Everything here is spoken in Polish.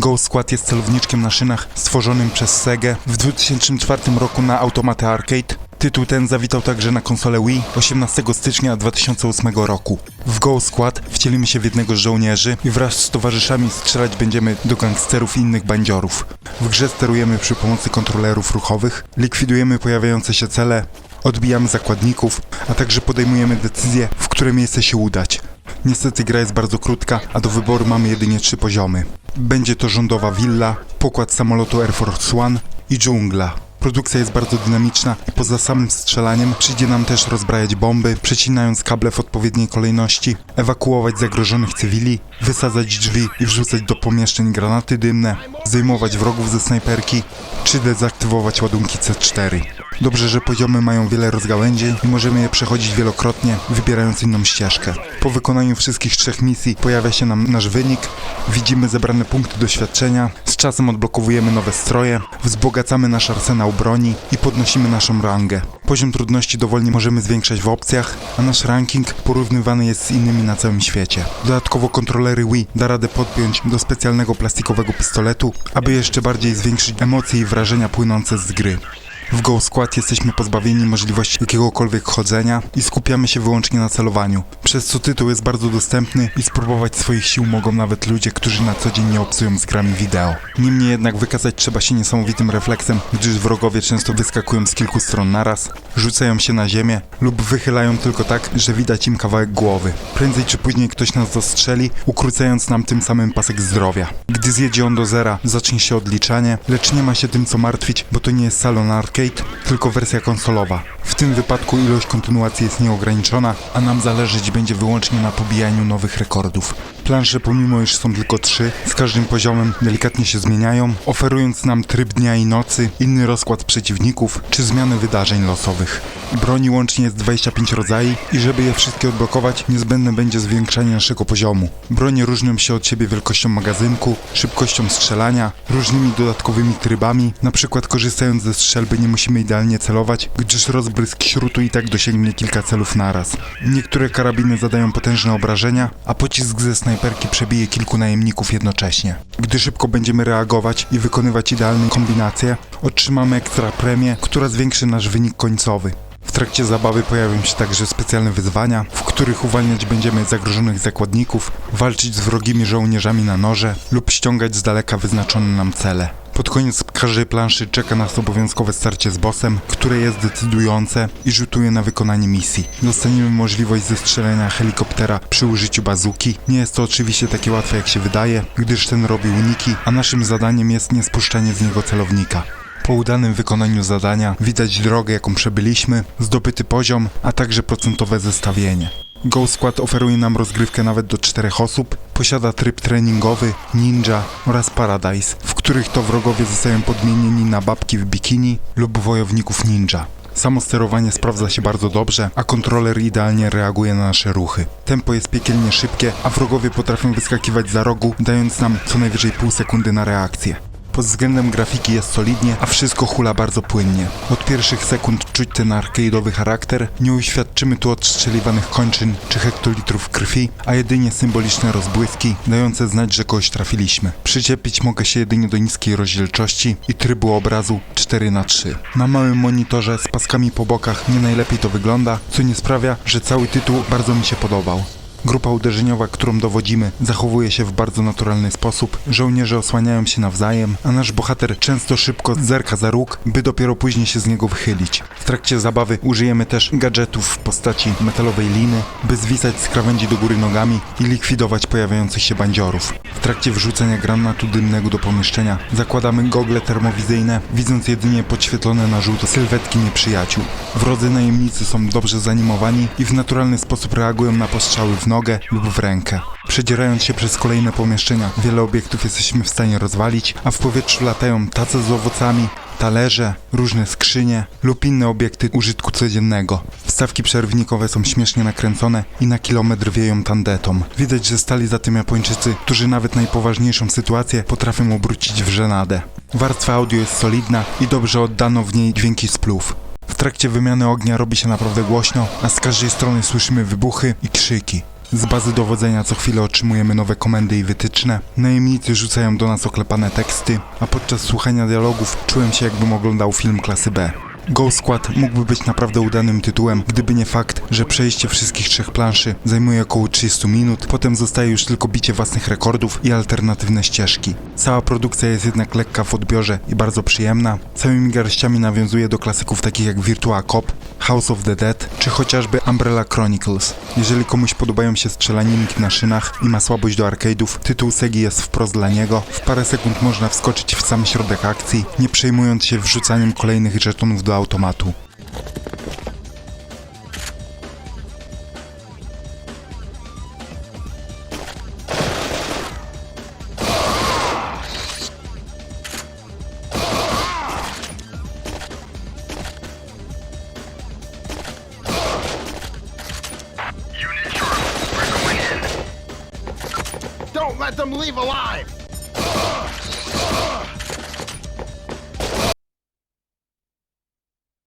Go Squad jest celowniczkiem na szynach stworzonym przez Sega w 2004 roku na automaty arcade. Tytuł ten zawitał także na konsolę Wii 18 stycznia 2008 roku. W Go Squad wcielimy się w jednego z żołnierzy i wraz z towarzyszami strzelać będziemy do gangsterów i innych bandziorów. W grze sterujemy przy pomocy kontrolerów ruchowych, likwidujemy pojawiające się cele, odbijamy zakładników, a także podejmujemy decyzje, w które miejsce się udać. Niestety gra jest bardzo krótka, a do wyboru mamy jedynie trzy poziomy. Będzie to rządowa willa, pokład samolotu Air Force One i dżungla. Produkcja jest bardzo dynamiczna i poza samym strzelaniem przyjdzie nam też rozbrajać bomby, przecinając kable w odpowiedniej kolejności, ewakuować zagrożonych cywili, wysadzać drzwi i wrzucać do pomieszczeń granaty dymne, zdejmować wrogów ze snajperki, czy dezaktywować ładunki C4. Dobrze, że poziomy mają wiele rozgałęzień i możemy je przechodzić wielokrotnie, wybierając inną ścieżkę. Po wykonaniu wszystkich trzech misji pojawia się nam nasz wynik, widzimy zebrane punkty doświadczenia, z czasem odblokowujemy nowe stroje, wzbogacamy nasz arsenał broni i podnosimy naszą rangę. Poziom trudności dowolnie możemy zwiększać w opcjach, a nasz ranking porównywany jest z innymi na całym świecie. Dodatkowo kontrolery Wii da radę podpiąć do specjalnego plastikowego pistoletu, aby jeszcze bardziej zwiększyć emocje i wrażenia płynące z gry. W Go Squad jesteśmy pozbawieni możliwości jakiegokolwiek chodzenia i skupiamy się wyłącznie na celowaniu, przez co tytuł jest bardzo dostępny i spróbować swoich sił mogą nawet ludzie, którzy na co dzień nie obcują z grami wideo. Niemniej jednak wykazać trzeba się niesamowitym refleksem, gdyż wrogowie często wyskakują z kilku stron naraz, rzucają się na ziemię lub wychylają tylko tak, że widać im kawałek głowy. Prędzej czy później ktoś nas zastrzeli, ukrócając nam tym samym pasek zdrowia. Gdy zjedzie on do zera, zacznie się odliczanie, lecz nie ma się tym co martwić, bo to nie jest salon arcade, tylko wersja konsolowa. W tym wypadku ilość kontynuacji jest nieograniczona, a nam zależeć będzie wyłącznie na pobijaniu nowych rekordów. Plansze pomimo iż są tylko trzy, z każdym poziomem delikatnie się zmieniają, oferując nam tryb dnia i nocy, inny rozkład przeciwników czy zmiany wydarzeń losowych. Broni łącznie jest 25 rodzajów i żeby je wszystkie odblokować, niezbędne będzie zwiększanie naszego poziomu. Bronie różnią się od siebie wielkością magazynku, szybkością strzelania, różnymi dodatkowymi trybami, na przykład korzystając ze strzelby nie musimy idealnie celować, gdyż rozbrysk śrutu i tak dosięgnie kilka celów naraz. Niektóre karabiny zadają potężne obrażenia, a pocisk ze snajperki przebije kilku najemników jednocześnie. Gdy szybko będziemy reagować i wykonywać idealne kombinacje, otrzymamy ekstra premię, która zwiększy nasz wynik końcowy. W trakcie zabawy pojawią się także specjalne wyzwania, w których uwalniać będziemy zagrożonych zakładników, walczyć z wrogimi żołnierzami na noże lub ściągać z daleka wyznaczone nam cele. Pod koniec każdej planszy czeka nas obowiązkowe starcie z bossem, które jest decydujące i rzutuje na wykonanie misji. Dostaniemy możliwość zestrzelenia helikoptera przy użyciu bazuki. Nie jest to oczywiście takie łatwe jak się wydaje, gdyż ten robi uniki, a naszym zadaniem jest nie spuszczanie z niego celownika. Po udanym wykonaniu zadania widać drogę, jaką przebyliśmy, zdobyty poziom, a także procentowe zestawienie. Go Squad oferuje nam rozgrywkę nawet do czterech osób, posiada tryb treningowy, ninja oraz paradise, w których to wrogowie zostają podmienieni na babki w bikini lub wojowników ninja. Samo sterowanie sprawdza się bardzo dobrze, a kontroler idealnie reaguje na nasze ruchy. Tempo jest piekielnie szybkie, a wrogowie potrafią wyskakiwać za rogu, dając nam co najwyżej pół sekundy na reakcję. Pod względem grafiki jest solidnie, a wszystko hula bardzo płynnie. Od pierwszych sekund czuć ten arcade'owy charakter, nie uświadczymy tu odstrzeliwanych kończyn czy hektolitrów krwi, a jedynie symboliczne rozbłyski, dające znać, że kogoś trafiliśmy. Przyczepić mogę się jedynie do niskiej rozdzielczości i trybu obrazu 4 na 3 Na małym monitorze z paskami po bokach nie najlepiej to wygląda, co nie sprawia, że cały tytuł bardzo mi się podobał. Grupa uderzeniowa, którą dowodzimy, zachowuje się w bardzo naturalny sposób. Żołnierze osłaniają się nawzajem, a nasz bohater często szybko zerka za róg, by dopiero później się z niego wychylić. W trakcie zabawy użyjemy też gadżetów w postaci metalowej liny, by zwisać z krawędzi do góry nogami i likwidować pojawiających się bandziorów. W trakcie wrzucenia granatu dymnego do pomieszczenia zakładamy gogle termowizyjne, widząc jedynie podświetlone na żółto sylwetki nieprzyjaciół. Wrodzy najemnicy są dobrze zanimowani i w naturalny sposób reagują na postrzały w nogę lub w rękę. Przedzierając się przez kolejne pomieszczenia, wiele obiektów jesteśmy w stanie rozwalić, a w powietrzu latają tace z owocami, talerze, różne skrzynie lub inne obiekty użytku codziennego. Wstawki przerwnikowe są śmiesznie nakręcone i na kilometr wieją tandetą. Widać, że stali za tym Japończycy, którzy nawet najpoważniejszą sytuację potrafią obrócić w żenadę. Warstwa audio jest solidna i dobrze oddano w niej dźwięki splów. W trakcie wymiany ognia robi się naprawdę głośno, a z każdej strony słyszymy wybuchy i krzyki. Z bazy dowodzenia co chwilę otrzymujemy nowe komendy i wytyczne. Najemnicy rzucają do nas oklepane teksty, a podczas słuchania dialogów czułem się jakbym oglądał film klasy B. Ghost Squad mógłby być naprawdę udanym tytułem, gdyby nie fakt, że przejście wszystkich trzech planszy zajmuje około 30 minut, potem zostaje już tylko bicie własnych rekordów i alternatywne ścieżki. Cała produkcja jest jednak lekka w odbiorze i bardzo przyjemna. Całymi garściami nawiązuje do klasyków takich jak Virtua Cop, House of the Dead czy chociażby Umbrella Chronicles. Jeżeli komuś podobają się strzelaninki na szynach i ma słabość do arcade'ów, tytuł Segi jest wprost dla niego. W parę sekund można wskoczyć w sam środek akcji, nie przejmując się wrzucaniem kolejnych żetonów do automatu. Let them leave alive!